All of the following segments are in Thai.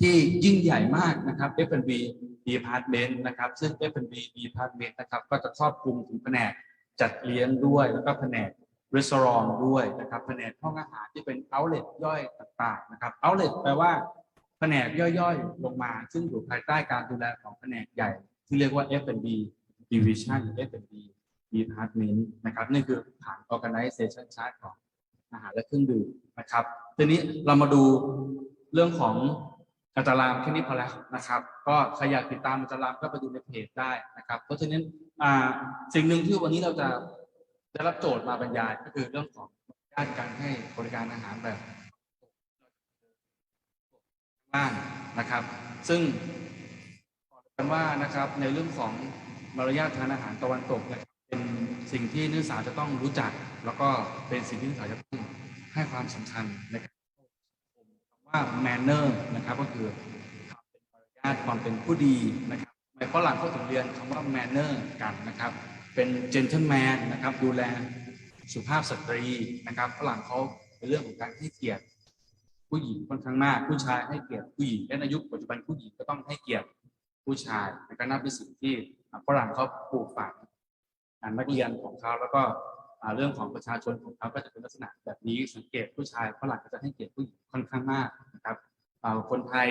ที่ยิ่งใหญ่มากนะครับ F&B Department นะครับซึ่ง F&B Department นะครับก็จะครอบคลุมถึงแผนกจัดเลี้ยงด้วย แล้วก็แผนกรีสอร์ทด้วยนะครับแผนกห้องอาหารที่เป็น outlet ย่อยต่างๆนะครับ outlet แปลว่าแผนกย่อยๆ ลงมา ซึ่งอยู่ภายใต้การดูแลของแผนกใหญ่ ที่เรียกว่า F&B Division F&B Department นะครับนี่คือฐาน organization chart ของอาหารและเครื่องดื่มนะครับ ทีนี้เรามาดูเรื่องของ อัตรามแค่นี้พอแล้วนะครับ ก็ใครอยากติดตามอัตรามก็ไปดูในเพจได้นะครับ เพราะฉะนั้นอ่าสิ่งหนึ่งที่วันนี้เราจะได้รับโจทย์มาบรรยายก็คือเรื่องของด้านการให้บริการอาหารแบบบ้านนะครับ ซึ่งบอกกันว่านะครับในเรื่องของมารยาททานอาหารตะวันตกนะครับเป็นสิ่งที่นักศึกษาจะต้องรู้จัก แล้วก็เป็นสิ่งที่นักศึกษาจะต้องให้ความสำคัญนะครับ ว่า manner นะครับก็คือความเป็นมารยาทความเป็นผู้ดีนะครับในฝรั่งเขาถึงเรียนคำว่า manner กันนะครับ เป็น gentleman นะครับดูแลสุภาพสตรีนะครับฝรั่งเขาในเรื่องของการให้เกียรติผู้หญิงค่อนข้างมาก ผู้ชายให้เกียรติผู้หญิงและในยุคปัจจุบันผู้หญิงก็ต้องให้เกียรติผู้ชายและก็นับเป็นสิ่งที่ฝรั่งเขาปลูกฝังอ่านักเรียนของเขาแล้วก็ เรื่องของประชาชนของเขาก็จะเป็นลักษณะแบบนี้สังเกตผู้ชายฝรั่งก็จะให้เกียรติผู้หญิงค่อนข้างมากนะครับคนไทย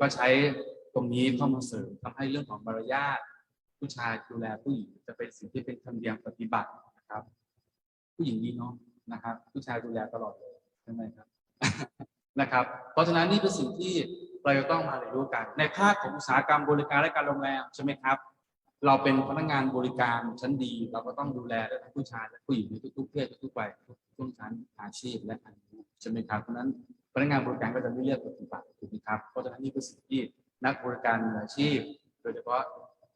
ก็ใช้ตรงนี้เข้ามาเสริมทำให้เรื่องของมารยาทผู้ชายดูแลผู้หญิงจะเป็นสิ่งที่เป็นธรรมเนียมปฏิบัตินะครับ ผู้หญิงดีเนาะนะครับ ผู้ชายดูแลตลอดเลยใช่ไหมครับนะครับ เพราะฉะนั้นนี่เป็นสิ่งที่เราจะต้องมาเรียนรู้กัน ในภาคของอุตสาหกรรมบริการและการโรงแรมใช่ไหมครับ เราเป็นพนักงานบริการชั้นดี เราก็ต้องดูแลทั้งผู้ชายและผู้หญิงในทุกๆเพศทุกๆวัยทุกชั้นอาชีพและอายุใช่ไหมครับเพราะนั้นพนักงานบริการก็จะไม่เลือกปฏิบัติถูกไหมครับเพราะฉะนั้นนี่เป็นสิ่งที่นักบริการอาชีพ โดยเฉพาะ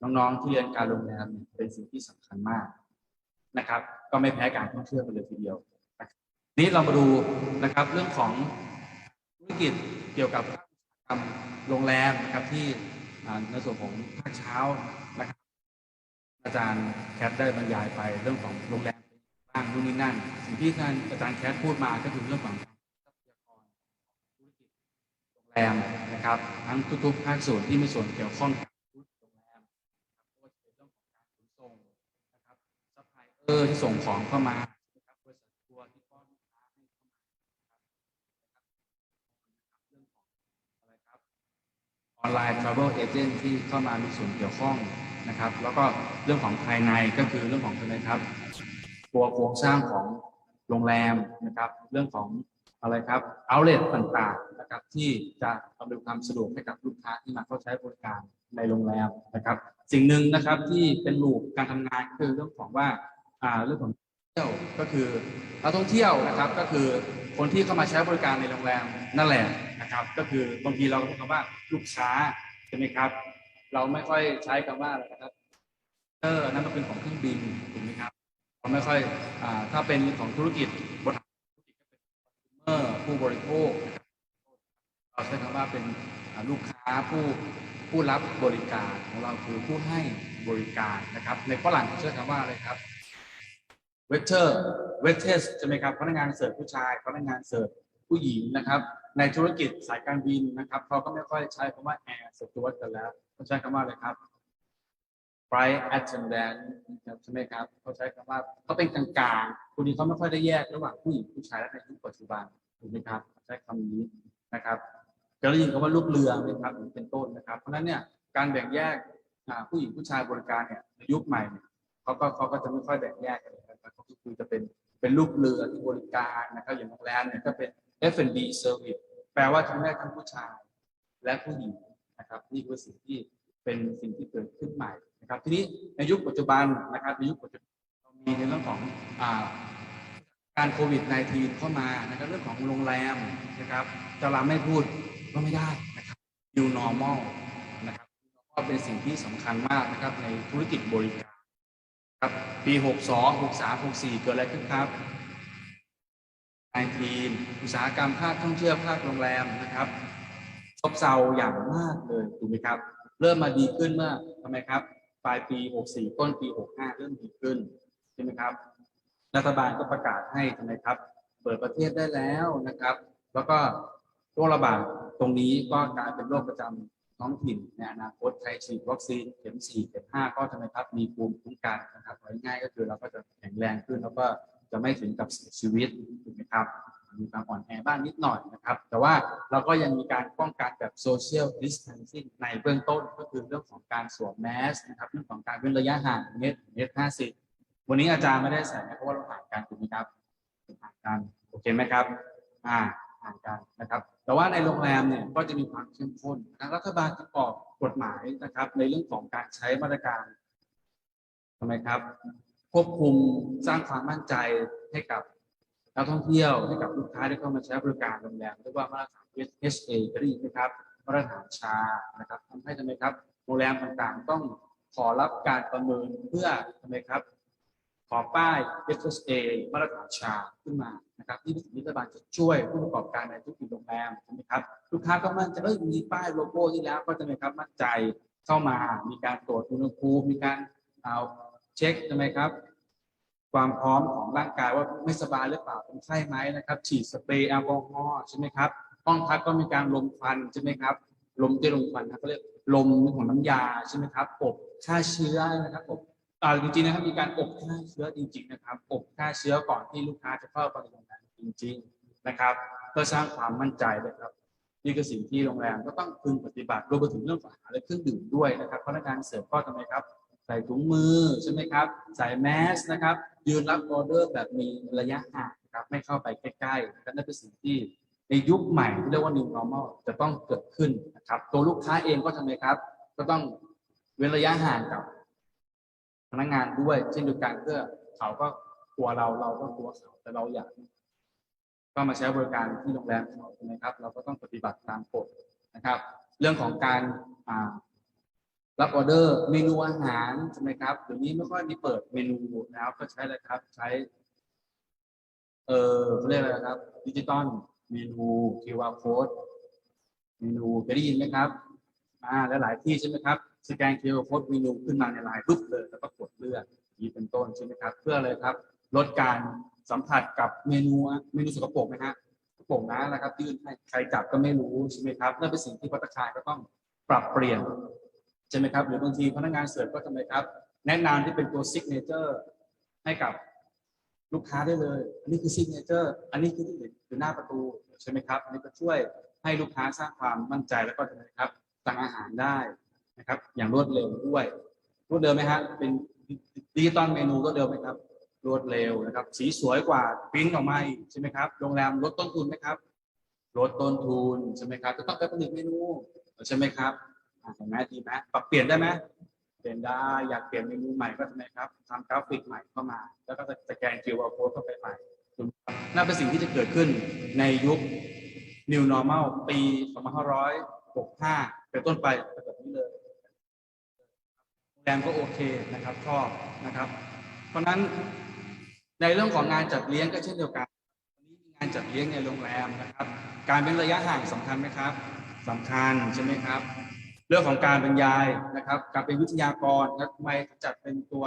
น้องๆที่เรียนการโรงแรมเป็นสิ่งที่สำคัญมากนะครับ ก็ไม่แพ้การท่องเที่ยวไปเลยทีเดียวนี้เรามาดูนะครับเรื่องของธุรกิจเกี่ยวกับโรงแรมนะครับที่ในส่วนของภาคเช้า อาจารย์แคทได้บรรยายไปเรื่องของโรงแรมบ้างนู่นนี่นั่น สิ่งที่ท่านอาจารย์แคทพูดมาก็คือเรื่องของทรัพยากรธุรกิจโรงแรมนะครับ ทั้งทุกๆภาคส่วนที่มีส่วนเกี่ยวข้องกับธุรกิจโรงแรมครับไม่ว่าจะเป็นเรื่องของการขนส่งนะครับซัพพลายเออร์ที่ส่งของเข้ามานะครับบริษัททัวร์ที่ป้อนลูกค้าให้เข้ามานะครับเรื่องของอะไรครับออนไลน์ travel agent ที่เข้ามามีส่วนเกี่ยวข้อง นะครับ แล้วก็เรื่องของภายในก็คือเรื่องของอะไรครับ ตัวโครงสร้างของโรงแรมนะครับ เรื่องของอะไรครับ outlet ต่างๆนะครับที่จะอำนวยความสะดวกให้กับลูกค้าที่มาเข้าใช้บริการในโรงแรมนะครับ สิ่งหนึ่งนะครับที่เป็นลูปการทำงานคือเรื่องของว่าอ่าเรื่องของเที่ยวก็คือนักท่องเที่ยวนะครับก็คือคนที่เข้ามาใช้บริการในโรงแรมนั่นแหละนะครับ ก็คือบางทีเราก็พูดคำว่าลูกค้าใช่ไหมครับ เราไม่ค่อยใช้คำว่าอะไรนะครับเออนั่นมันเป็นของเครื่องบินถูกไหมครับเราไม่ค่อยอ่าถ้าเป็นของธุรกิจบริษัทธุรกิจก็เป็นเมอร์ผู้บริโภคเราใช้คำว่าเป็นลูกค้าผู้ผู้รับบริการของเราคือผู้ให้บริการนะครับ ในฝรั่งเขาใช้คำว่าอะไรครับเวเทอร์เวเทสใช่ไหมครับพนักงานเสิร์ฟผู้ชายพนักงานเสิร์ฟผู้หญิงนะครับ ในธุรกิจสายการบินนะครับเขาก็ไม่ค่อยใช้คำว่าแอร์สจวตกันแล้วเขาใช้คำว่าอะไรครับ flight attendant นะครับใช่ไหมครับเขาใช้คำว่าเขาเป็นกลางๆคนนี้เขาไม่ค่อยได้แยกระหว่างผู้หญิงผู้ชายและในยุคปัจจุบันถูกไหมครับใช้คำนี้นะครับจะได้ยินคำว่าลูกเรือไหมครับเป็นต้นนะครับ เพราะฉะนั้นเนี่ยการแบ่งแยกผู้หญิงผู้ชายบริการเนี่ยในยุคใหม่เนี่ยเขาก็เขาก็จะไม่ค่อยแบ่งแยกกันเลยนะครับเขาก็คือจะเป็นเป็นลูกเรือที่บริการนะครับอย่างโรงแรมเนี่ยก็เป็น F&B service แปลว่าทั้งแม่ทั้งผู้ชายและผู้หญิงนะครับนี่คือสิ่งที่เป็นสิ่งที่เกิดขึ้นใหม่นะครับ ทีนี้ในยุคปัจจุบันนะครับในยุคปัจจุบันเรามีในเรื่องของอการโควิด -19 เข้ามานะครับเรื่องของโรงแรมนะครับจะเราไม่พูดก็ไม่ได้นะครับ new normal นะครับก็เป็นสิ่งที่สำคัญมากนะครับในธุรกิจบริการครับปี 62 63 64 เกิดอะไรขึ้นครับ 19อุตสาหกรรมภาคท่องเที่ยวภาคโรงแรมนะครับซบเซาอย่างมากเลยถูกไหมครับ เริ่มมาดีขึ้นเมื่อทำไมครับปลายปี 64 ต้นปี 65 เริ่มดีขึ้นใช่ไหมครับรัฐบาลก็ประกาศให้ทำไมครับ เปิดประเทศได้แล้วนะครับ แล้วก็โรคระบาดตรงนี้ก็กลายเป็นโรคประจำท้องถิ่นในอนาคตใครฉีดวัคซีนเข็มสี่เข็มห้าก็จะนะครับมีภูมิคุ้มกันนะครับง่ายๆก็คือเราก็จะแข็งแรงขึ้นแล้วก็ จะไม่ถึงกับเสียชีวิตถูกไหมครับ มีความอ่อนแอบ้างนิดหน่อยนะครับ แต่ว่าเราก็ยังมีการป้องกันแบบ social distancing ในเบื้องต้นก็คือเรื่องของการสวมแมสนะครับ เรื่องของการเว้นระยะห่างเมตรเมตรห้าสิบวันนี้อาจารย์ไม่ได้ใส่นะเพราะว่าเราห่างกันถูกไหมครับห่างกันโอเคไหมครับอ่าห่างกันนะครับ แต่ว่าในโรงแรมเนี่ยก็จะมีความเข้มข้นทางรัฐบาลจะออกกฎหมายนะครับ ในเรื่องของการใช้มาตรการทำไมครับ ควบคุมสร้างความมั่นใจให้กับนักท่องเที่ยวให้กับลูกค้าที่เข้ามาใช้บริการโรงแรมเรียกว่ามาตรฐาน HA ก็ได้ยินไหมครับมาตรฐานชานะครับทำให้ทำไมครับโรงแรมต่างๆ ต้องขอรับการประเมินเพื่อทำไมครับ ขอป้าย HSA มาตรฐานชาขึ้นมานะครับที่รัฐบาลจะช่วยผู้ประกอบการในธุรกิจโรงแรมใช่ไหมครับลูกค้าก็มั่นใจเอ้ยมีป้ายโลโก้ที่แล้วก็จะไหมครับมั่นใจเข้ามามีการตรวจอุณหภูมิมีการเอา เช็คใช่ไหมครับ ความพร้อมของร่างกายว่าไม่สบายหรือเปล่าเป็นไข้ไหมนะครับ ฉีดสเปรย์แอลกอฮอล์ใช่ไหมครับห้องพักก็มีการลมควันใช่ไหมครับลมจะลมควันนะเขาเรียกลมของน้ำยาใช่ไหมครับอบฆ่าเชื้อนะครับอบอ่าจริงๆนะครับมีการอบฆ่าเชื้อจริง ๆ นะครับอบฆ่าเชื้อก่อนที่ลูกค้าจะเข้าไปในโรงแรมจริง ๆนะครับเพื่อสร้างความมั่นใจเลยครับนี่คือสิ่งที่โรงแรมก็ต้องพึงปฏิบัติรวมไปถึงเรื่ององอาหารและเครื่องดื่มด้วยนะครับพนักงานเสิร์ฟก็ทำไมครับ ใส่ถุงมือใช่ไหมครับ ใส่แมสนะครับ ยืนรับออเดอร์แบบมีระยะห่างนะครับไม่เข้าไปใกล้ๆนั่นเป็นสิ่งที่ในยุคใหม่ที่เรียกว่า new normal จะต้องเกิดขึ้นนะครับ ตัวลูกค้าเองก็ทำไมครับ ก็ต้องเว้นระยะห่างกับพนักงานด้วยเช่นเดียวกันเพื่อเขาก็กลัวเราเราก็กลัวเขาแต่เราอยากก็มาใช้บริการที่โรงแรมเขาใช่ไหมครับ เราก็ต้องปฏิบัติตามกฎนะครับ เรื่องของการอ่า รับออเดอร์เมนูอาหารใช่ไหมครับเดี๋ยวนี้ไม่ค่อยมีเปิดเมนูแล้วก็ใช้อะไรครับ ใช้ เออเขาเรียกอะไรครับดิจิตอลเมนู QR code เมนูเคยได้ยินไหมครับ อ่าและหลายที่ใช่ไหมครับสแกน QR code เมนูขึ้นมาในไลน์ปุ๊บเลยแล้วก็กดเลือกนี้เป็นต้นใช่ไหมครับ เพื่ออะไรครับ ลดการสัมผัสกับเมนูเมนูสกปรกนะฮะสกปรกนะนะครับยื่นให้ใครจับก็ไม่รู้ใช่ไหมครับนั่นเป็นสิ่งที่พัฒนาคารก็ต้องปรับเปลี่ยน ใช่ไหมครับหรือบางทีพนักงานเสิร์ฟก็ทำไมครับ แนะนำที่เป็นตัวซิกเนเจอร์ให้กับลูกค้าได้เลย อันนี้คือซิกเนเจอร์อันนี้คือที่เห็นอยู่หน้าประตูใช่ไหมครับอันนี้ก็ช่วยให้ลูกค้าสร้างความมั่นใจแล้วก็ทำไมครับสั่งอาหารได้นะครับ อย่างรวดเร็วด้วยรวดเร็วไหมฮะเป็นดิจิตอลเมนูรวดเร็วไหมครับ รวดเร็วนะครับ สีสวยกว่าปริ้นออกมาอีกใช่ไหมครับโรงแรมลดต้นทุนไหมครับลดต้นทุนใช่ไหมครับจะต้องไปผลิตเมนูใช่ไหมครับ เห็นไหมดีไหมปรับเปลี่ยนได้ไหมเปลี่ยนได้อยากเปลี่ยนเมนูใหม่ก็ทำไมครับทำกราฟิกใหม่เข้ามา แล้วก็สแกน QR code เข้าไปใหม่น่าเป็นสิ่งที่จะเกิดขึ้นในยุค New Normal ปี 2565 เป็นต้นไปแบบนี้เลยโรงแรมก็โอเคนะครับชอบนะครับ เพราะนั้นในเรื่องของงานจัดเลี้ยงก็เช่นเดียวกันวันนี้มีงานจัดเลี้ยงในโรงแรมนะครับ การเป็นระยะห่างสำคัญไหมครับสำคัญใช่ไหมครับ เรื่องของการบรรยายนะครับ การเป็นวิทยากรนะทำไมจัดเป็นตัว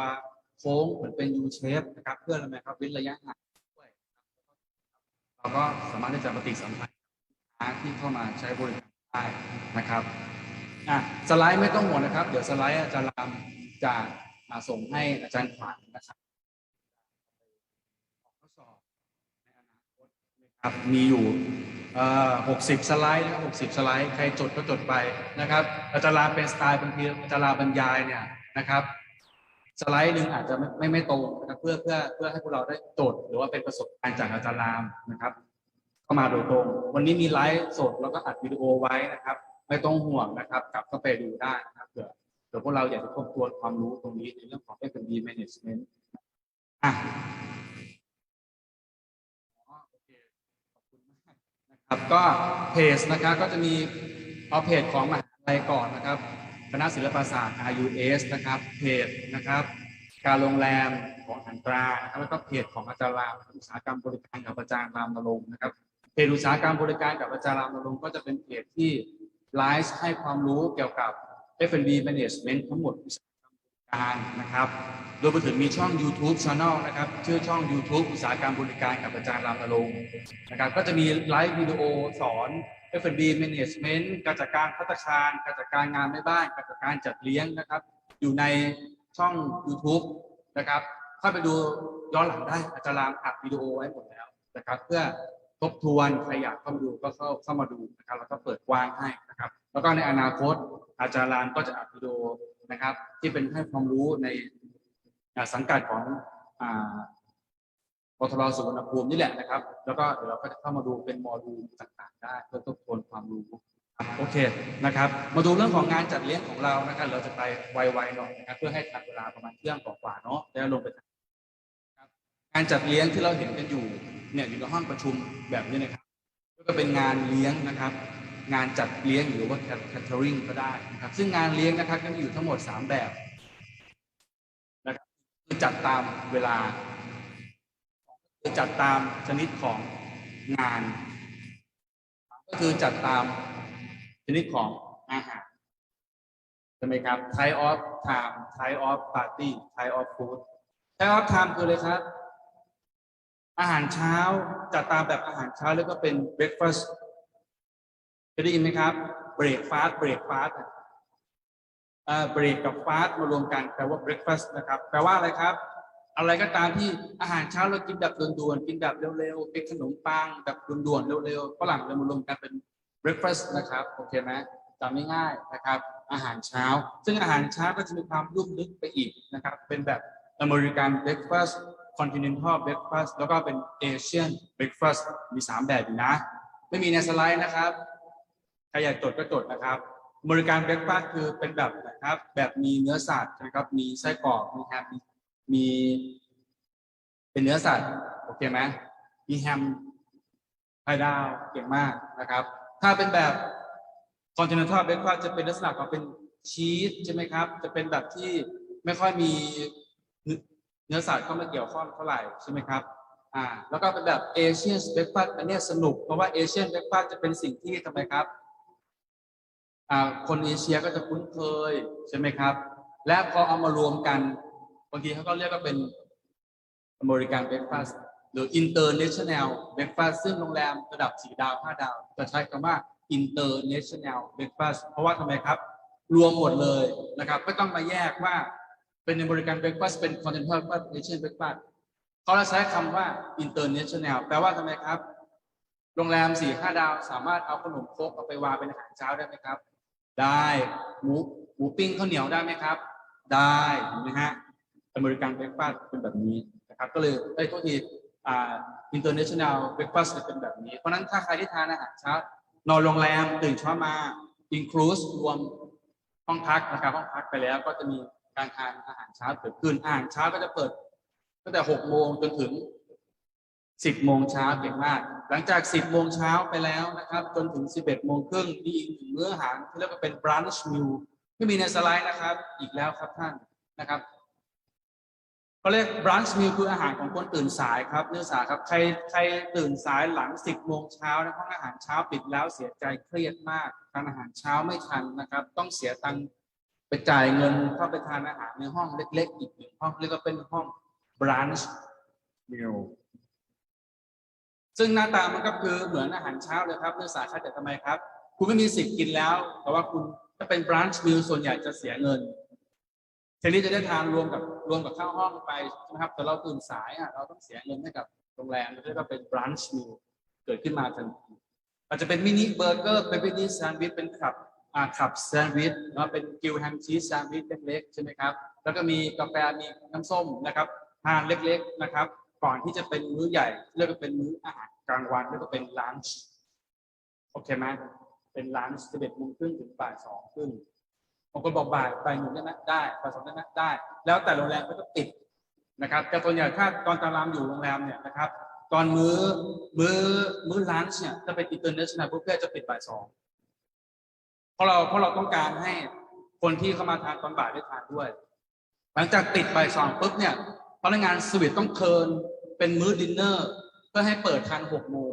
โค้งเหมือนเป็น U shape นะครับเพื่ออะไรไหมครับเว้นระยะห่างด้วยเราก็สามารถที่จะปฏิสัมพันธ์กับลูกค้าที่เข้ามาใช้บริการได้นะครับอะสไลด์ไม่ต้องห่วงนะครับ เดี๋ยวสไลด์อาจารย์รามจะมาส่งให้อาจารย์ขวัญนะครับข้อสอบในอนาคตนะครับมีอยู่ 60สไลด์นะครับ60สไลด์ใครจดก็จดไปนะครับอาจารย์ลาเป็นสไตล์บางทีอาจารย์ลาบรรยายเนี่ยนะครับ สไลด์หนึ่งอาจจะไม่ไม่ไม่ตรงนะครับเพื่อเพื่อเพื่อให้พวกเราได้จดหรือว่าเป็นประสบการณ์จากอาจารย์รามนะครับเข้ามาโดยตรง วันนี้มีไลฟ์สดแล้วก็อัดวิดีโอไว้นะครับ ไม่ต้องห่วงนะครับ กลับเข้าไปดูได้นะครับเผื่อเผื่อพวกเราอยากจะทบทวนความรู้ตรงนี้ในเรื่องของ F&B management อะอ๋อโอเคขอบคุณมาก ครับก็เพจนะครับก็จะมีเอาเพจของมหาลัยก่อนนะครับ คณะศิลปศาสตร์ RUS นะครับเพจนะครับ การโรงแรมของอันตรานะครับแล้วก็เพจของอาจารย์รามอุตสาหกรรมบริการกับอาจารย์รามนรงค์นะครับเพจอุตสาหกรรมบริการกับอาจารย์รามนรงค์ก็จะเป็นเพจที่ไลฟ์ให้ความรู้เกี่ยวกับ F&B Management ทั้งหมดอุตสาห การนะครับโดยไปถึงมีช่อง YouTube Channel นะครับชื่อช่อง YouTube อุตสาหกรรมบริการกับอาจารย์รามนรงค์นะครับก็จะมีไลฟ์วิดีโอสอน F&B Management การจัดการพัฒคารการจัดการงานไม่บ้านการจัดการจัดเลี้ยงนะครับ อยู่ในช่อง YouTube นะครับเข้าไปดูย้อนหลังได้อาจารย์รามอัดวิดีโอไว้หมดแล้วนะครับเพื่อทบทวนใครอยากเข้ามาดูก็เข้าเข้ามาดูนะครับแล้วก็เปิดกว้างให้นะครับ แล้วก็ในอนาคตอาจารย์รามก็จะอัดวิดีโอ นะครับ ที่เป็นให้ความรู้ในสังกัดของปทรสุวรรณภูมินี่แหละนะครับ แล้วก็เดี๋ยวเราก็จะเข้ามาดูเป็นโมดูลต่างๆ ได้เพื่อทบทวนความรู้โอเคนะครับ มาดูเรื่องของงานจัดเลี้ยงของเรานะครับเราจะไปไวๆหน่อยนะครับ เพื่อให้ทันเวลาประมาณเที่ยงกว่าๆเนาะแล้วลงไปทำครับงานจัดเลี้ยงที่เราเห็นกันอยู่เนี่ยอยู่ในห้องประชุมแบบนี้นะครับก็เป็นงานเลี้ยงนะครับ งานจัดเลี้ยงหรือว่า catering ก็ได้นะครับ ซึ่งงานเลี้ยงนะครับก็มีอยู่ทั้งหมดสามแบบนะครับคือจัดตามเวลาคือจัดตามชนิดของงาน ก็คือจัดตามชนิดของอาหารใช่ไหมครับ type of time type of party type of food type of time คืออะไรครับ อาหารเช้าจัดตามแบบอาหารเช้าแล้วก็เป็น breakfast เคยได้ยินไหมครับ breakfast breakfast เอ่อ break กับ fast มารวมกันแปลว่า breakfast นะครับแปลว่าอะไรครับ อะไรก็ตามที่อาหารเช้าเรากินแบบด่วนๆกินแบบเร็วๆเป็นขนมปังแบบด่วนๆเร็วๆฝรั่งเลยมารวมกันเป็น breakfast นะครับโอเคไหมจำง่ายๆนะครับ อาหารเช้า ซึ่งอาหารเช้าก็จะมีความลุ่มลึกไปอีกนะครับ เป็นแบบอเมริกัน breakfast continental breakfast แล้วก็เป็น Asian breakfast มีสามแบบนะ ไม่มีในสไลด์นะครับ รอยากจดก็จดนะครับอเมริกันเบรกฟาสต์คือเป็นแบบนะครับ แบบมีเนื้อสัตว์นะครับ มีไส้กรอกมีแฮมมี เป็นเนื้อสัตว์โอเคไหมมีแฮมไข่ดาวเก่งมากนะครับ ถ้าเป็นแบบ continental breakfast จะเป็นลักษณะของเป็นชีสใช่ไหมครับ จะเป็นแบบที่ไม่ค่อยมีเนื้อสัตว์เข้ามาเกี่ยวข้องเท่าไหร่ใช่ไหมครับอ่าแล้วก็เป็นแบบเอเชียนเบรกฟาสต์อันนี้สนุกเพราะว่าเอเชียนเบรกฟาสต์จะเป็นสิ่งที่ทำไมครับ คนเอเชียก็จะคุ้นเคยใช่ไหมครับ และพอเอามารวมกันบางทีเขาก็เรียกว่าเป็นอเมริกันเบรกฟาสต์หรือ international breakfast ซึ่งโรงแรมระดับ4ดาว5ดาว จะใช้คำว่า international breakfast เพราะว่าทำไมครับ รวมหมดเลยนะครับไม่ต้องมาแยกว่าเป็นอเมริกันเบรกฟาสต์เป็น continental breakfast Asian breakfast เขาจะใช้คำว่า international แปลว่าทำไมครับ โรงแรม4 5ดาวสามารถเอาขนมคกเอาไปวางเป็นอาหารเช้าได้ไหมครับ ได้หมูหมูปิ้งข้าวเหนียวได้ไหมครับ ได้นไหมฮะอเมริกันเบรกฟาสเป็นแบบนี้นะครับก็เลยได้ยโทษทีอ่า international breakfast จะเป็นแบบนี้ เพราะนั้นถ้าใครที่ทานอาหารเช้านอนโรงแรมตื่นเช้ามา include รวมห้องพักนะครับห้องพักไปแล้วก็จะมีการทานอาหารเช้าเกิดขึ้นอาหารเช้าก็จะเปิดตั้งแต่6โมงจนถึง 10โมงเช้าเก่งมาก หลังจาก 10โมงเช้าไปแล้วนะครับ จนถึง 11โมงครึ่งมีอีกหนึ่งมื้ออาหารที่เรียกว่าเป็น brunch meal ไม่มีในสไลด์นะครับ อีกแล้วครับท่านนะครับเขาเรียก brunch meal คืออาหารของคนตื่นสายครับเนื่องจาครับใครใครตื่นสายหลัง 10โมงเช้านะห้องอาหารเช้าปิดแล้วเสียใจเครียดมากทานอาหารเช้าไม่ทันนะครับ ต้องเสียตังค์ไปจ่ายเงินเข้าไปทานอาหารในห้องเล็ก ๆ อีกหนึ่งห้องเรียกว่าเป็นห้อง brunch meal ซึ่งหน้าตามันก็คือเหมือนอาหารเช้าเลยครับเนื้อสาขาแต่ทำไมครับ คุณไม่มีสิทธิ์กินแล้ว แต่ว่าคุณถ้าเป็น brunch meal ส่วนใหญ่จะเสียเงินเทนี้จะได้ทานรวมกับรวมกับข้าวห้องไปใช่ไหมครับ แต่เราตื่นสายอะเราต้องเสียเงินให้กับโรงแรมเรียกว่าเป็น brunch meal เกิดขึ้นมาทันทีอาจจะเป็นมินิเบอร์เกอร์เป็นมินิแซนด์วิชเป็นขับอ่าขับแซนด์วิชแล้วเป็นกิลแฮมชีสแซนด์วิชเล็กๆใช่ไหมครับแล้วก็มีกาแฟมีน้ำส้มนะครับทานเล็กๆนะครับ ก่อนที่จะเป็นมื้อใหญ่เรียกว่าเป็นมื้ออาหารกลางวันเรียกว่าเป็นลันช์โอเคไหมเป็นลันช์สิบเอ็ดโมงครึ่งถึงบ่ายสองครึ่งบางคนบอกบ่ายบ่ายหนึ่งได้ไหมได้บ่ายสองได้ไหมได้ แล้วแต่โรงแรมก็จะปิดนะครับแต่ส่วนใหญ่ถ้าตอนตารามอยู่โรงแรมเนี่ยนะครับ ตอนมื้อมื้อมื้อลันช์เนี่ยถ้าเป็นอินเตอร์เนชั่นแนลบุฟเฟ่จะปิดบ่ายสองเพราะเราเพราะเราต้องการให้คนที่เข้ามาทานตอนบ่ายได้ทานด้วย หลังจากติดบ่ายสองปุ๊บเนี่ย พนักงานสวิตต้องเทิร์นเป็นมื้อดินเนอร์ เพื่อให้เปิดทันหกโมง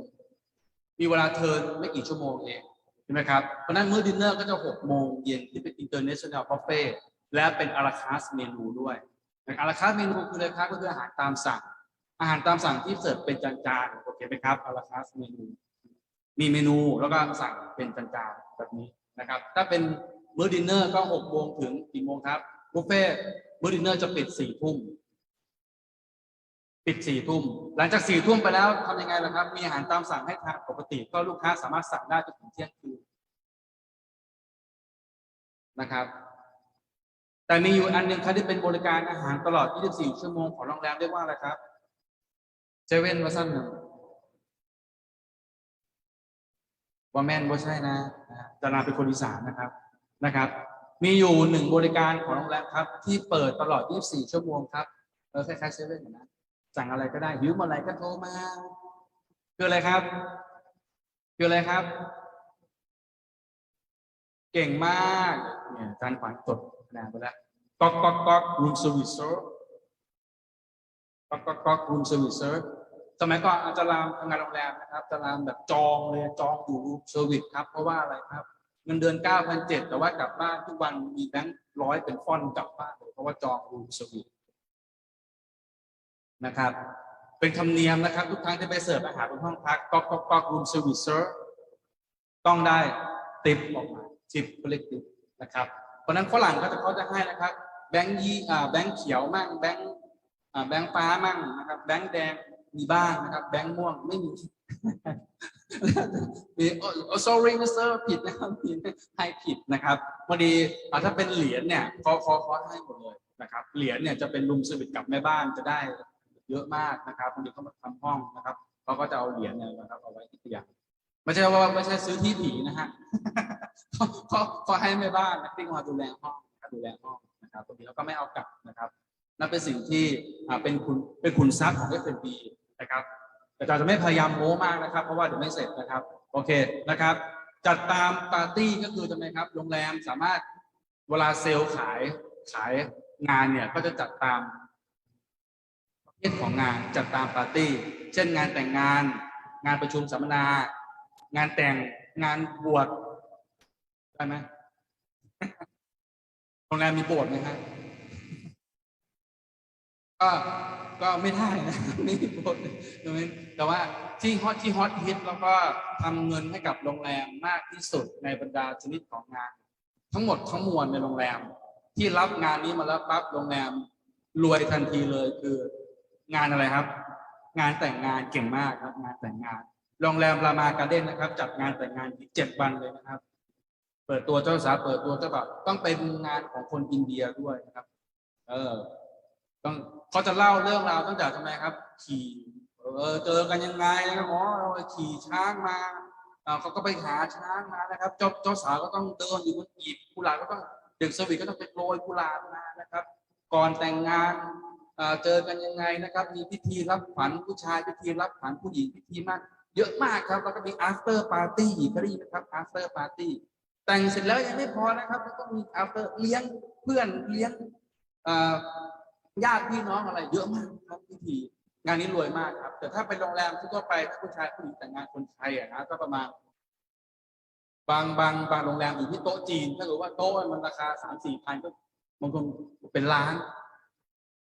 มีเวลาเทิร์นไม่กี่ชั่วโมงเองใช่ไหมครับเพราะนั้นมื้อดินเนอร์ก็จะหกโมงเย็นที่เป็น international buffet และเป็นอาราคาสเมนูด้วยอาราคาสเมนูคืออะไรครับก็คืออาหารตามสั่ง อาหารตามสั่งที่เสิร์ฟเป็นจานๆโอเคไหมครับอาราคาสเมนูมีเมนูแล้วก็สั่งเป็นจานๆแบบนี้นะครับ ถ้าเป็นมื้อดินเนอร์ก็หกโมงถึงกี่โมงครับบุฟเฟ่มื้อดินเนอร์จะปิดสี่ทุ่ม ปิดสี่ทุ่ม หลังจากสี่ทุ่มไปแล้วทำยังไงล่ะครับ มีอาหารตามสั่งให้ทานปกติ ก็ลูกค้าสามารถสั่งได้จนถึงเที่ยงคืนนะครับ แต่มีอยู่อันหนึ่งครับที่เป็นบริการอาหารตลอด 24 ชั่วโมงของโรงแรมเรียกว่าอะไรครับเซเว่นวัสันหนึ่งว่าแม่นว่าใช่นะจะนาเป็นคนอีสานนะครับนะครับ มีอยู่หนึ่งบริการของโรงแรมครับ ที่เปิดตลอด 24 ชั่วโมงครับเออคล้ายๆเซเว่นนะ สั่งอะไรก็ได้หิวเมื่อไรก็โทรมาคืออะไรครับคืออะไรครับ เก่งมากเนี่ยอาจารขวัญจดคะแนนไปแล้วก๊อกก๊อกก๊อกรูมเซอร์วิสเซอร์ก๊อกก๊อกก๊อกรูมเซอร์วิสเซอร์สมัยก่อนอาจารย์ทำงานโรงแรมนะครับอาจารย์แบบจองเลยจองอยู่รูมเซอร์วิสครับ เพราะว่าอะไรครับเงินเดือนเก้าพันเจ็ดแต่ว่ากลับบ้านทุกวันมีแบงค์ร้อยเป็นฟอนกลับบ้านเลยเพราะว่าจองรูมเซอร์วิส นะครับ เป็นธรรมเนียมนะครับ ทุกครั้งที่ไปเสิร์ฟอาหารบนห้องพักก๊อกก๊อกก๊อกรูมเซอร์วิสเซอร์ต้องได้ติปออกมาทิปเขาเรียกติปนะครับเพราะนั้นฝรั่งก็จะเขาจะให้นะครับ แบงค์ยี่อ่าแบงค์เขียวมั่งแบงค์อ่าแบงค์ฟ้ามั่งนะครับ แบงค์แดงมีบ้างนะครับ แบงค์ม่วงไม่มีมีโอ้โอ้ sorry mister ผิดนะครับผิดให้ผิดนะครับพอดีอ่าถ้าเป็นเหรียญเนี่ยเขาเขาเขาให้หมดเลยนะครับ เหรียญเนี่ยจะเป็นลุมสวิตกับแม่บ้านจะได้ เยอะมากนะครับบางทีเขามาทำห้องนะครับเขาก็จะเอาเหรียญเนี่ยนะครับเอาไว้ที่ตัวอย่างไม่ใช่ว่าไม่ใช่ซื้อที่ผีนะฮะเขาเขาให้แม่บ้านนะที่มาดูแลห้องนะครับดูแลห้องนะครับบางทีเราก็ไม่เอากลับนะครับนั่นเป็นสิ่งที่เป็นคุณเป็นคุณทรัพย์ของ F&B นะครับแต่เราจะไม่พยายามโม้มากนะครับ เพราะว่าเดี๋ยวไม่เสร็จนะครับ โอเคนะครับ จัดตามปาร์ตี้ก็คือทำไมครับ โรงแรมสามารถเวลาเซลล์ขายขายงานเนี่ยก็จะจัดตาม ประเภทของงานจัดตามปาร์ตี้ เช่นงานแต่งงาน งานประชุมสัมมนา งานแต่งงานบวชได้ไหมโรงแรมมีโบสถ์ไหมครับก็ก็ไม่ได้นะไม่มีโบสถ์ใช่ไหมแต่ว่าที่ฮอตที่ฮอตฮิตแล้วก็ทำเงินให้กับโรงแรมมากที่สุดในบรรดาชนิดของงาน ทั้งหมดทั้งมวลในโรงแรม ที่รับงานนี้มาแล้วปั๊บโรงแรมรวยทันทีเลยคือ งานอะไรครับ งานแต่งงานเก่งมากครับ งานแต่งงานโรงแรมรามาการ์เด้นนะครับ จัดงานแต่งงานที่เจ็ดวันเลยนะครับ เปิดตัวเจ้าสาวเปิดตัวเจ้าบ่าวต้องเป็นงานของคนอินเดียด้วยนะครับ เออ ต้องเขาจะเล่าเรื่องราวตั้งแต่ทำไมครับ ขี่เออเจอกันยังไงนะครับหมอเราขี่ช้างมาเออเขาก็ไปหาช้างมานะครับ เจ้าเจ้าสาวก็ต้องเดินอยู่บนกีบกุหลาบก็ต้องเด็กสวีทก็ต้องไปโรยกุหลาบมานะครับ ก่อนแต่งงาน เจอกันยังไงนะครับ มีพิธีรับขวัญผู้ชายพิธีรับขวัญผู้หญิงพิธีมาก เยอะมากครับแล้วก็มี after party อีกก็ได้นะครับ after party แต่งเสร็จแล้วยังไม่พอนะครับก็ต้องมี after เลี้ยงเพื่อนเลี้ยงญาติพี่น้องอะไร เยอะมากครับพิธีงานนี้รวยมากครับ แต่ถ้าเป็นโรงแรมทั่วไปถ้าผู้ชายผู้หญิงแต่งงานคนไทยอะนะก็ประมาณบางบางบางโรงแรมอยู่ที่โต๊ะจีนถ้าเกิดว่าโต๊ะมันราคาสามสี่พันก็บางคนเป็นล้าน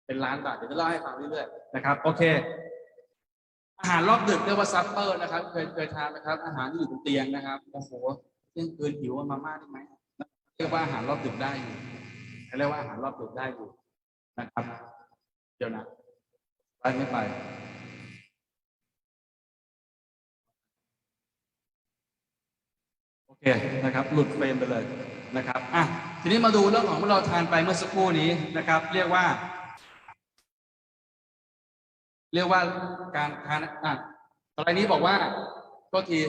เป็นล้านบาทเดี๋ยวจะเล่าให้ฟังเรื่อยๆนะครับโอเค อาหารรอบดึกเรียกว่าซัปเปอร์นะครับ เคยเคยทานไหมครับ อาหารที่อยู่บนเตียงนะครับโอ้โหเที่ยงคืนหิวมาม่าได้ไหมเรียกว่าอาหารรอบดึกได้อยู่เรียกว่าอาหารรอบดึกได้อยู่นะครับ เดี๋ยวนะไปไม่ไปโอเคนะครับ หลุดเฟรมไปเลยนะครับอะทีนี้มาดูเรื่องของที่เราทานไปเมื่อสักครู่นี้นะครับ เรียกว่า เรียกว่าการทานอะตอนนี้บอกว่าก็ที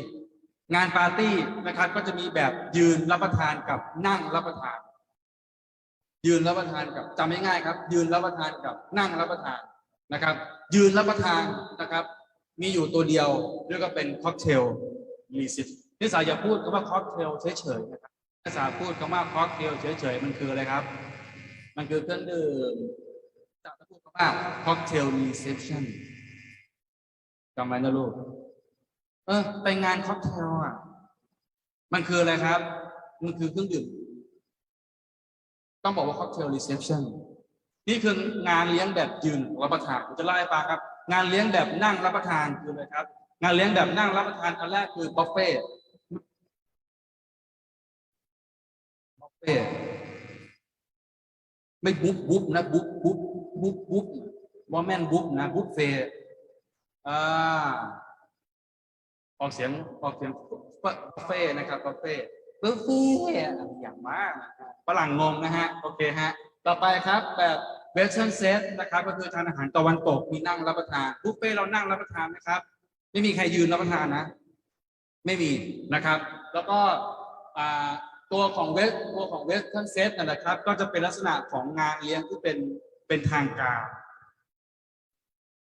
งานปาร์ตี้นะครับ ก็จะมีแบบยืนรับประทานกับนั่งรับประทาน ยืนรับประทานกับจำง่ายๆครับ ยืนรับประทานกับนั่งรับประทานนะครับ ยืนรับประทานนะครับ มีอยู่ตัวเดียวเรียกว่าเป็นค็อกเทลรีซิสนิสาอย่าพูดคำว่าค็อกเทลเฉยๆนะครับนิสาพูดคำว่าค็อกเทลเฉยๆมันคืออะไรครับ มันคือเครื่องดื่ม จะพูดคำว่าค็อกเทลรีเซพชันจำไว้นะลูก เออ ไปงานค็อกเทลอะ มันคืออะไรครับ มันคือเครื่องดื่ม ต้องบอกว่าค็อกเทลรีเซพชั่นนี่คืองานเลี้ยงแบบยืนรับประทานผมจะเล่าให้ฟังครับ งานเลี้ยงแบบนั่งรับประทานคืออะไรครับ งานเลี้ยงแบบนั่งรับประทานอันแรกคือบุฟเฟ่บุฟเฟ่ไม่บุ๊บบุ๊บนะบุ๊บบุ๊บ บุ๊บบุ๊บวอแมนบุ๊บนะบุ๊บเฟ่อ่าออกเสียงออกเสียงบุฟเฟ่นะครับบุฟเฟ่บุฟเฟ่อย่างมากนะฝรั่งงงนะฮะโอเคฮะต่อไปครับแบบเวสเทิร์นเซตนะครับก็คือทานอาหารตะวันตกมีนั่งรับประทานบุฟเฟ่เรานั่งรับประทานนะครับ ไม่มีใครยืนรับประทานนะ ไม่มีนะครับ แล้วก็ตัวของเวสตัวของเวสเทิร์นเซตนะครับ ก็จะเป็นลักษณะของงานเลี้ยงที่เป็น เป็นทางการ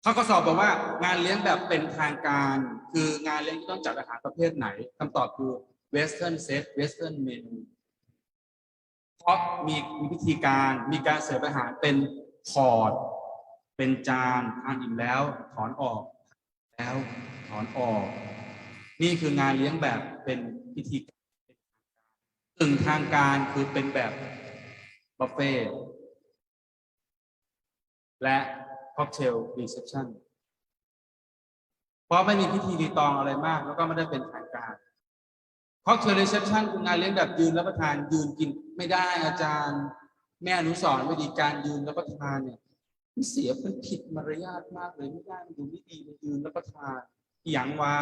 เขาก็สอบบอกว่างานเลี้ยงแบบเป็นทางการ คืองานเลี้ยงที่ต้องจัดอาหารประเภทไหนคำตอบคือเวสเทิร์นเซตเวสเทิร์นเมนูเพราะมีมีพิธีการมีการเสิร์ฟอาหารเป็นพอร์ตเป็นจานทานอิ่มแล้ว ถอนออก แล้วถอนออก นี่คืองานเลี้ยงแบบเป็นพิธีการตึงทางการคือเป็นแบบ บุฟเฟ่ และค็อกเทลรีเซพชันเพราะไม่มีพิธีรีตองอะไรมาก แล้วก็ไม่ได้เป็นทางการค็อกเทลรีเซพชันคืองานเลี้ยงแบบยืนรับประทานยืนกินไม่ได้อาจารย์ แม่อนุสอนวิธีการยืนรับประทานเนี่ยมันเสียเป็นผิดมารยาทมากเลยไม่ได้มันดูไม่ดีมันยืนรับประทานอย่างว่า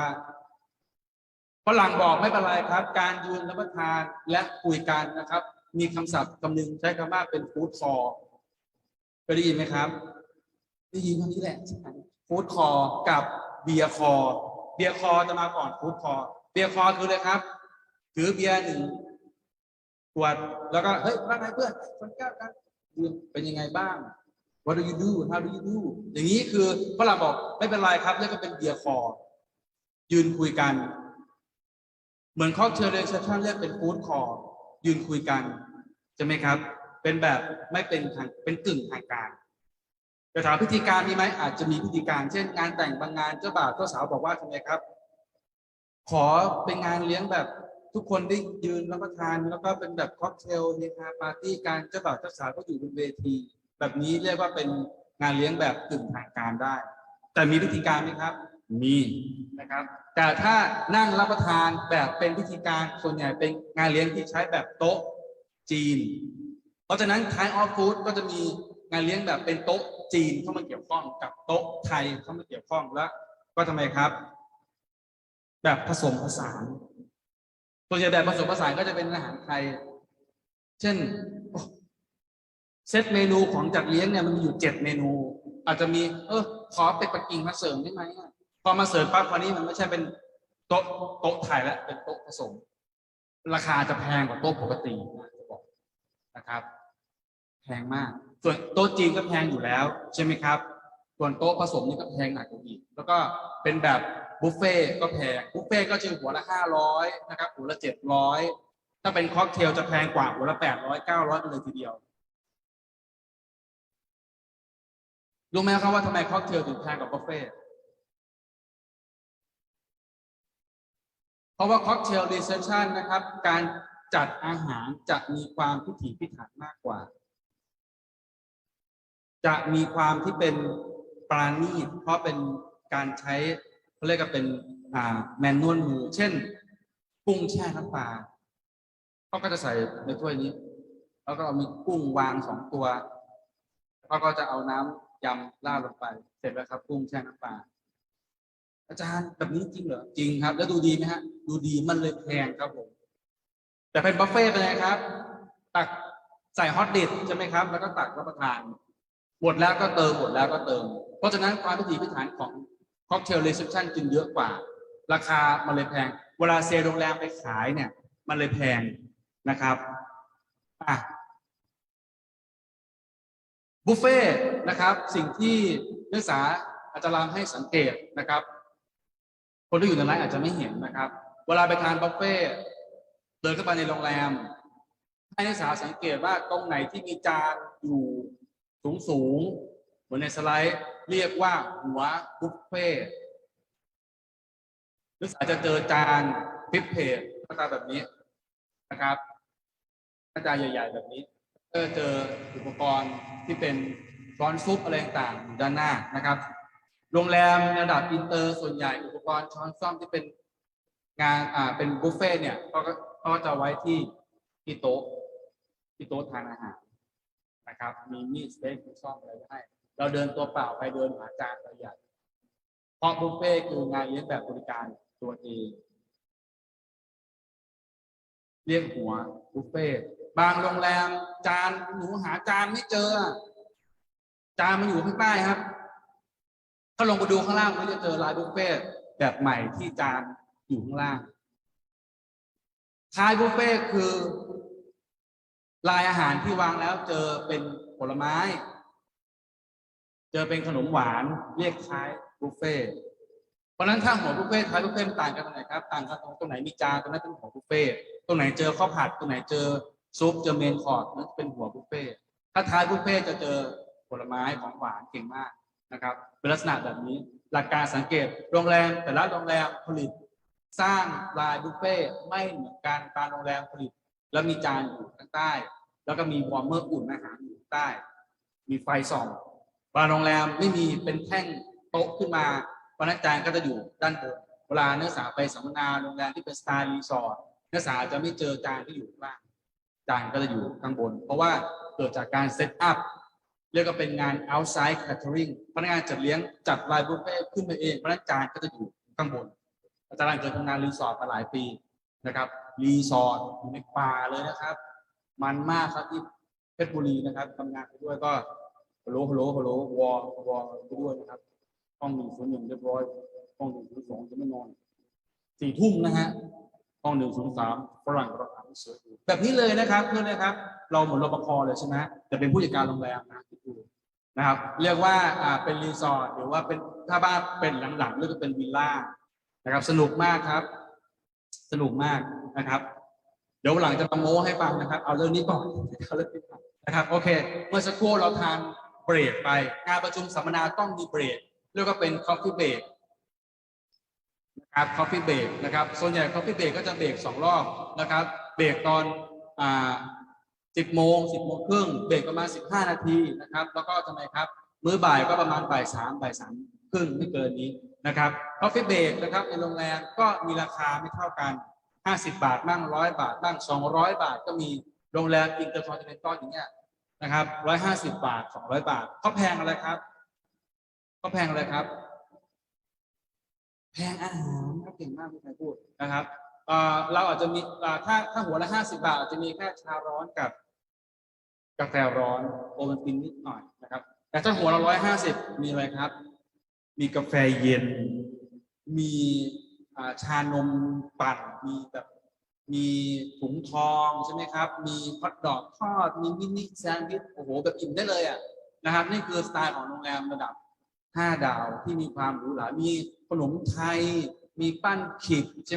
ฝรั่งบอกไม่เป็นไรครับ การยืนรับประทานและคุยกันนะครับ มีคำศัพท์คำหนึงใช้คำว่าเป็นฟู้ดคอร์ เคยได้ยินไหมครับ ได้ยินคำนี้แหละฟู้ดคอร์กับเบียร์คอร์เบียร์คอร์จะมาก่อนฟู้ดคอร์เบียร์คอร์คืออะไรครับ ถือเบียร์หนึ่งขวด แล้วก็ เฮ้ยว่าไงเพื่อนคนแก้วกันเป็นยังไงบ้าง What do you do How do you do อย่างนี้คือฝรั่งบอกไม่เป็นไรครับเรียกก็เป็นเบียร์คอร์ยืนคุยกัน เหมือนค็อกเทลเรเซชันเรียกเป็นฟู้ดคอร์ยืนคุยกันใช่ไหมครับ เป็นแบบไม่เป็นทางเป็นกึ่งทางการแต่ถามพิธีการมีไหมอาจจะมีพิธีการ เช่น งานแต่งบางงานเจ้าบ่าวเจ้าสาวบอกว่าทำไมครับ ขอเป็นงานเลี้ยงแบบทุกคนได้ยืนรับประทาน แล้วก็เป็นแบบค็อกเทลเฮฮาปาร์ตี้การเจ้าบ่าวเจ้าสาวก็อยู่บนเวที แบบนี้เรียกว่าเป็นงานเลี้ยงแบบกึ่งทางการได้ แต่มีพิธีการไหมครับ มีนะครับ แต่ถ้านั่งรับประทานแบบเป็นพิธีการส่วนใหญ่เป็นงานเลี้ยงที่ใช้แบบโต๊ะจีน เพราะฉะนั้น Thai of Food ก็จะมีงานเลี้ยงแบบเป็นโต๊ะจีนเข้ามาเกี่ยวข้องกับโต๊ะไทยเข้ามาเกี่ยวข้องแล้ว ก็ทำไมครับ แบบผสมผสานส่วนใหญ่แบบผสมผสานก็จะเป็นอาหารไทย เช่นเซตเมนูของจัดเลี้ยงเนี่ยมันมีอยู่เจ็ดเมนู อาจจะมี เออขอเป็ดปักกิ่งมาเสริมได้ไหมพอมาเสริมปั๊บคราวนี้มันไม่ใช่เป็นโต๊ะโต๊ะไทยแล้วเป็นโต๊ะผสม ราคาจะแพงกว่าโต๊ะปกตินะครับ แพงมาก ส่วนโต๊ะจีนก็แพงอยู่แล้ว ใช่ไหมครับส่วนโต๊ะผสมนี่ก็แพงหนักกว่าอีก แล้วก็เป็นแบบบุฟเฟ่ต์ก็แพงบุฟเฟ่ต์ก็จะหัวละห้าร้อยนะครับหัวละเจ็ดร้อยถ้าเป็นค็อกเทลจะแพงกว่าหัวละแปดร้อยเก้าร้อยเลยทีเดียวรู้ไหมครับว่าทำไมค็อกเทลถึงแพงกว่าบุฟเฟ่ต์เพราะว่าค็อกเทลรีเซพชันนะครับ การจัดอาหารจะมีความพิถีพิถันมากกว่า จะมีความที่เป็นปราณีตเพราะเป็นการใช้เขาเรียกว่าเป็นอ่าแมนนวลมือ เช่นกุ้งแช่น้ำปลาเขาก็จะใส่ในถ้วยนี้ แล้วก็เอามีกุ้งวางสองตัวเขาก็จะเอาน้ำยำราลงไป เสร็จแล้วครับ กุ้งแช่น้ำปลาอาจารย์แบบนี้จริงเหรอจริงครับ แล้วดูดีไหมฮะ ดูดีมันเลยแพงครับผมแต่เป็นบุฟเฟ่ต์เป็นไงครับ ตักใส่ฮอตดิชใช่ไหมครับ แล้วก็ตักรับประทาน หมดแล้วก็เติมหมดแล้วก็เติม เพราะฉะนั้นความพิถีพิถันของค็อกเทลรีเซพชันจึงเยอะกว่า ราคามันเลยแพง เวลาเซลล์โรงแรมไปขายเนี่ย มันเลยแพงนะครับอะบุฟเฟ่ต์นะครับ สิ่งที่นักศึกษาอาจารย์ให้สังเกตนะครับ คนที่อยู่ในไลน์อาจจะไม่เห็นนะครับ เวลาไปทานบุฟเฟ่ต์เดินเข้าไปในโรงแรม ให้นักศึกษาสังเกตว่าตรงไหนที่มีจานอยู่ สูงสูงๆเหมือนในสไลด์เรียกว่าหัวบุฟเฟ่ต์นักศึกษาจจะเจอจานฟิปเพจหน้าตาแบบนี้นะครับหน้าตาใหญ่ ๆ แบบนี้ก็เจออุปกรณ์ที่เป็นช้อนซุปอะไรต่างๆอยู่ด้านหน้านะครับ โรงแรมระดับอินเตอร์ส่วนใหญ่อุปกรณ์ช้อนซ่อมที่เป็นงานอ่าเป็นบุฟเฟ่เนี่ยก็ก็จะไว้ที่ที่โต๊ะที่โต๊ะทานอาหาร นะครับ มีมีดสเต็กมีซ่อมอะไรให้ เราเดินตัวเปล่าไปเดินหาจานประหยัดเพราะบุฟเฟ่คืองานเลี้ยงแบบบริการตัวเองเรียกหัวบุฟเฟ่บางโรงแรมจานหนูหาจานไม่เจอ จานมันอยู่ข้างใต้ครับ ถ้าลงไปดูข้างล่างมันจะเจอลายบุฟเฟ่แบบใหม่ที่จานอยู่ข้างล่างท้ายบุฟเฟ่คือ ลายอาหารที่วางแล้วเจอเป็นผลไม้ เจอเป็นขนมหวานเรียกท้ายบุฟเฟ่ต์เพราะนั้นถ้าหัวบุฟเฟ่ต์ท้ายบุฟเฟ่ต์มันต่างกันตรงไหนครับต่างกันตรงตรงไหนมีจานตรงนั้นเป็นหัวบุฟเฟ่ต์ตรงไหนเจอข้าวผัดตรงไหนเจอซุปเจอเมนคอร์สนั่นเป็นหัวบุฟเฟ่ต์ถ้าท้ายบุฟเฟ่ต์จะเจอผลไม้ของหวานเก่งมากนะครับเป็นลักษณะแบบนี้หลักการสังเกตโรงแรมแต่ละโรงแรมผลิต สร้างลายบุฟเฟ่ต์ไม่เหมือนกันการโรงแรมผลิต แล้วมีจานอยู่ข้างใต้ แล้วก็มีวอร์มเมอร์อุ่นอาหารอยู่ข้างใต้ มีไฟส่องบางโรงแรมไม่มีเป็นแท่งโต๊ะขึ้นมาเพราะนั้นจานก็จะอยู่ด้านบนเวลานักศึกษาไปสัมมนาโรงแรมที่เป็นสไตล์รีสอร์ทนักศึกษาจะไม่เจอจานที่อยู่ข้างล่างจานก็จะอยู่ข้างบน เพราะว่าเกิดจากการเซตอัพเรียกว่าเป็นงาน outside catering พนักงานจัดเลี้ยงจัดลายบุฟเฟ่ต์ขึ้นมาเองเพราะนั้นจานก็จะอยู่ข้างบนอาจารย์เคยทำงานรีสอร์ทมาหลายปี นะครับรีสอร์ทอยู่ในป่าเลยนะครับ มันมากครับที่เพชรบุรีนะครับทำงานไปด้วยก็ฮัลโหลฮัลโหลฮัลโหลวอลวอไปด้วยนะครับ ห้องหนึ่งศูนย์หนึ่งเรียบร้อย ห้องหนึ่งศูนย์สองจะไม่นอนสี่ทุ่มนะฮะห้องหนึ่งศูนย์สามฝรั่งเราอ่านหนังสือแบบนี้เลยนะครับเพื่อนนะครับ เราเหมือนรปภเลยใช่ไหมแต่เป็นผู้จัดการโรงแรมนะคิดดูนะครับ เรียกว่าอ่าเป็นรีสอร์ทหรือว่าเป็นถ้าบ้านเป็นหลังๆหรือจะเป็นวิลล่านะครับสนุกมากครับ สนุกมากนะครับ เดี๋ยวหลังจะมาโม้ให้ฟังนะครับ เอาเรื่องนี้ก่อนเอาเรื่องนี้ก่อนนะครับโอเค เมื่อสักครู่เราทานเบรกไปงานประชุมสัมมนาต้องมีเบรกเรียกว่าเป็น coffee break นะครับ coffee break นะครับส่วนใหญ่ coffee break ก็จะเบรกสองรอบนะครับ เบรกตอนอ่า10โมง10โมงครึ่งเบรกประมาณ15นาทีนะครับ แล้วก็ทำไมครับ มื้อบ่ายก็ประมาณบ่ายสามบ่ายสามครึ่งไม่เกินนี้นะครับ coffee break นะครับในโรงแรมก็มีราคาไม่เท่ากัน 50 บาทบ้างร้อยบาทบ้าง 200 บาทก็มีโรงแรมอินเตอร์คอนติเนนตัลอย่างเงี้ยนะครับ150บาท200บาทเขาแพงอะไรครับเขาแพงอะไรครับ แพงอาหารครับเก่งมากที่ใครพูดนะครับเราอาจจะมีถ้าถ้าหัวละ50บาทอาจจะมีแค่ชาร้อนกับกาแฟร้อนโอวัลตินนิดหน่อยนะครับ แต่ถ้าหัวละ150มีอะไรครับ มีกาแฟเย็น มีชานมปั่น มีแบบมีถุงทองใช่ไหมครับ มีฮอทดอกทอด มีมินิแซนด์วิช โอ้โห แบบอิ่มได้เลยอะนะครับ นี่คือสไตล์ของโรงแรมระดับ 5 ดาวที่มีความหรูหรา มีขนมไทย มีปั้นขิดใช่ไหม